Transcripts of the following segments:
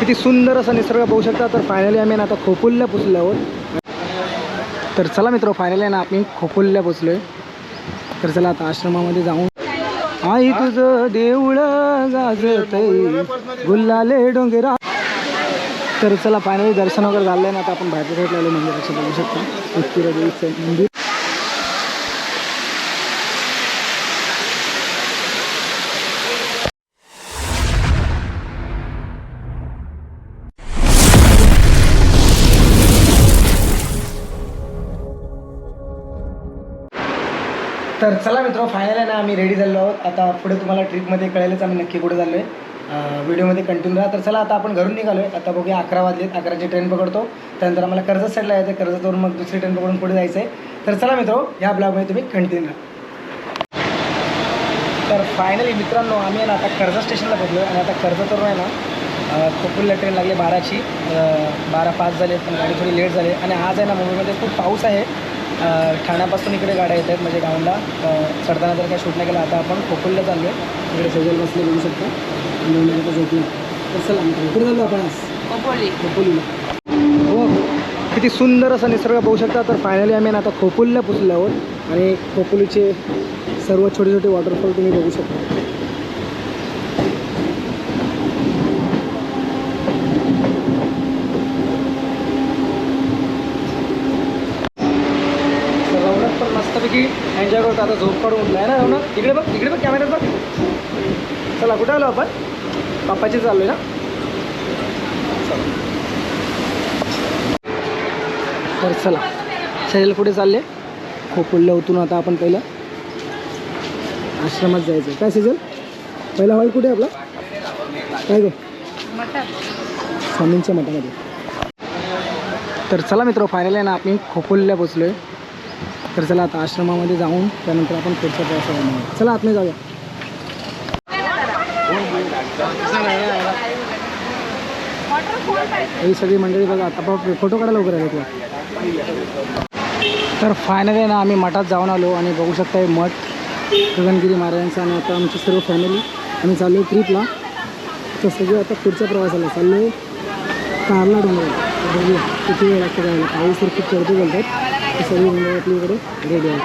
किती सुंदर असा निसर्ग पाहू शकता. तर फायनली आम्ही ना आता खोपोलीला पोचलो आहोत. तर चला मित्र फायनली ना आम्ही खोपोलीला पोचलो आहे तर चला आता आश्रमामध्ये जाऊन. आई तुझं देऊळ गाजत गुल्लाले डोंगेरा. तर चला फायनली दर्शन वगैरे झालं आहे ना आता आपण बाहेरच्या साईडला आलो मंदिराचं बघू शकतो. मंदिर. तर चला मित्र फायनल आहे ना आम्ही रेडी झालो आहोत. आता पुढे तुम्हाला ट्रिपमध्ये कळेलच आम्ही नक्की कुठे झालो आहे व्हिडिओमध्ये कंटिन्यू राहा. तर चला आता आपण घरून निघालो आहे आता बघूया अकरा वाजलेत. अकराची ट्रेन पकडतो. त्यानंतर आम्हाला कर्जत साईडला यायचं आहे कर्जतवरून मग दुसरी ट्रेन पकडून पुढे जायचं आहे तर चला मित्र ह्या ब्लॉगमध्ये तुम्ही कंटिन्यू राहा. तर फायनली मित्रांनो आम्ही आहे ना आता कर्जत स्टेशनला पोहोचलो आणि आता कर्जतवरून आहे ना खोपोलीला ट्रेन लागली बाराची. बारा पाच झाले पण गाडी थोडी लेट झाली. आणि आज आहे ना मुंबईमध्ये खूप पाऊस आहे. ठाण्यापासून इकडे गाड्या येत आहेत म्हणजे गावला. अं, चढताना जर काही शूट नाही केलं आता आपण खोपोलीला चाललो आहे इकडे सजल बसले बघू शकतो. मिनिटं झोपली. तर चला कुठे चाललो आपण आज? खोपोलीला. हो किती सुंदर असा निसर्ग पाहू शकता. तर फायनली आम्ही ना आता खोपोलीला पोचलो आहोत. आणि खोपोलीचे सर्व छोटे छोटे वॉटरफॉल तुम्ही बघू शकता तर रौनक पण मस्तपैकी एन्जॉय करतो. आता झोप काढून उठला आहे ना इकडे बघ इकडे बघ कॅमेऱ्यात बघ चला कुठे आलो आपण? बाप्पाची चाललोय ना? तर चला शैल कुठे चालले. खोपोलीला उतरून आता आपण पहिलं आश्रमात जायचं काय सिजल पहिला हॉल कुठे आहे आपला? काय गो? स्वामींच्या मठामध्ये. तर चला मित्र फायनल आहे ना आपण खोपोलीला पोचलो आहे तर चला आता आश्रमामध्ये जाऊन त्यानंतर आपण पुढच्या प्रवासाला जाणार चला आतमध्ये जाऊया. ही सगळी मंडळी बघा आता फोटो काढायला लवकर आले तुला तर फायनली ना आम्ही मठात जाऊन आलो आणि बघू शकता हे मठ गगनगिरी महाराजांचा आणि आता आमची सर्व फॅमिली आम्ही चाललो ट्रिपला तर सगळी आता पुढच्या प्रवासाला चाललो कारला डोंगर. बघूया किती वेळ लागतो जायला. पाऊस तर खूप चढतो बोलतात. तर सगळी मंडळी आपली इकडे रेडी आहे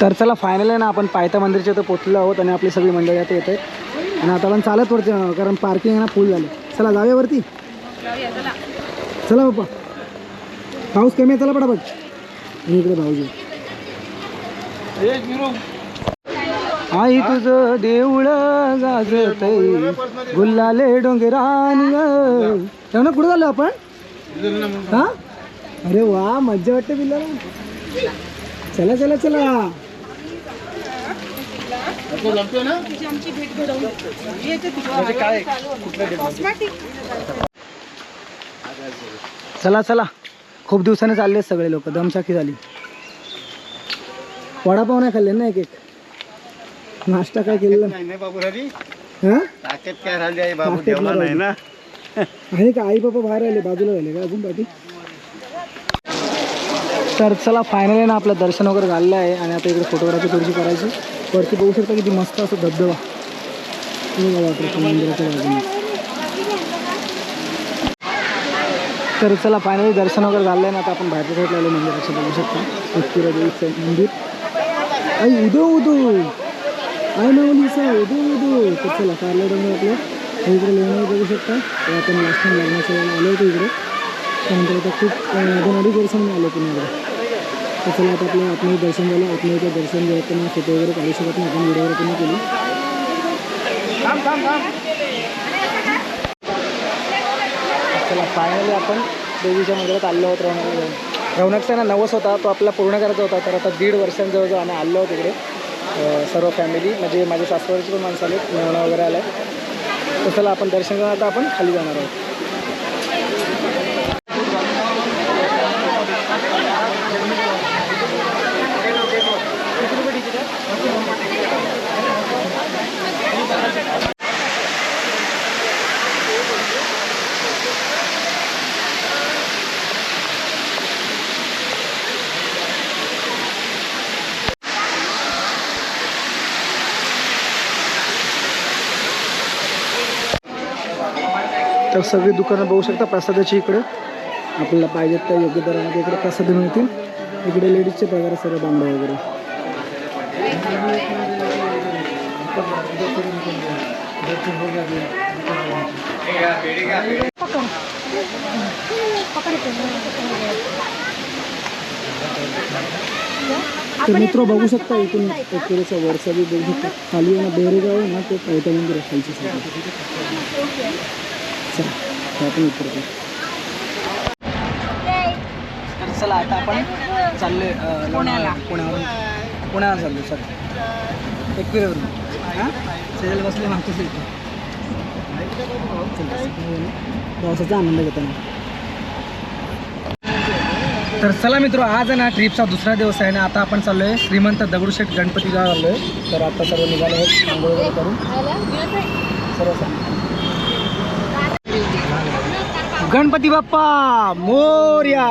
तर चला फायनल आहे ना आपण पायथा मंदिरच्या इथं पोचलेलो आहोत आणि आपली सगळी मंडळी आता येत आहेत. आणि आता आपण चालत वरती जाणार कारण पार्किंग आहे ना फुल झालं. चला जाऊया वरती. चला. बाप्पा. पाऊस कमी आहे चला पटापट. आणि इकडे भाऊजी. आई तुझं देऊळ गाजत गुल्लाले डोंगरान ना कुठं झालो आपण? हा? अरे वा मज्जा वाटते बिल्ला चला चला चला. चला चला. खूप दिवसाने चालले सगळे लोक. दमचाकी झाली. वडापाव नाही खाल्ले ना एक एक नाश्ता काय केलेला? नाही बाबू हा? ताकद काय राहिली आहे बाबू? जेवला नाही ना. आहे का आई बाबा बाहेर आले बाजूला झाले का अजून बाकी तर चला फायनल आहे ना आपलं दर्शन वगैरे झालेलं आहे आणि आता इकडे फोटोग्राफी थोडीशी करायची. वरती बघू शकता किती मस्त असं धबधबा. हे मंदिराच्या बाजूने. तर चला फायनली दर्शन वगैरे झालं आहे ना आता आपण बाहेरच्या साईडला आलो मंदिराचं बघू शकता. एकविरा देवीचं मंदिर. आई उदो उदो आय नवलीसा उदो उदो तर चला कारला डोंगर आपलं. हे इकडे लेणं बघू शकता. तर आपण लास्ट टाईम लग्नाच्या वेळेला आलो होतो इकडे. त्यानंतर आता खूप दोन अडीच वर्षांनी आलो पुन्हा इकडे. तर चला आता आपलं आतमध्ये दर्शन झालं. आतमध्ये दर्शन घेताना फोटो वगैरे काढू शकत नाही. आपण व्हिडिओ वगैरे केली. चला फायनली आपण देवीच्या मंदिरात आलो आहोत. रौनक रौनकचा ना नवस होता. तो आपला पूर्ण करायचा होता. तर आता दीड वर्षांजवळ आम्ही आलो आहोत इकडे. सर्व फॅमिली म्हणजे माझ्या सासवडची पण माणसं आले मेवणा वगैरे आलं तर चला आपण दर्शन करून आता आपण खाली जाणार आहोत. तर सगळी दुकानं बघू शकता प्रसादाची इकडे. आपल्याला पाहिजेत त्या योग्य दरामध्ये इकडे प्रसाद मिळतील. इकडे लेडीजचे प्रकार सगळे बांगडा वगैरे. तर मित्र बघू शकता इथून एकविरेचा वरचा बी बघू शकता. खाली आहे ना बेरेगाव ना ते कविता मंदिर आहे खालच्या तर आपण उतरतो तर चला आता आपण चाललोय अं, पुण्यावरून. पुण्याला चाललो सर एकविरेवरून हां? सेजल बसले मागतोच इथे पावसाचा आनंद घेताना. तर चला मित्र आज आहे ना ट्रिपचा दुसरा दिवस आहे ना आता आपण चाललो आहे श्रीमंत दगडूशेठ गणपती गाव आलो आहे तर आता सर्व निघालो आहे आंघोळ करून. सर्व सांग. गणपती बाप्पा मोर्या.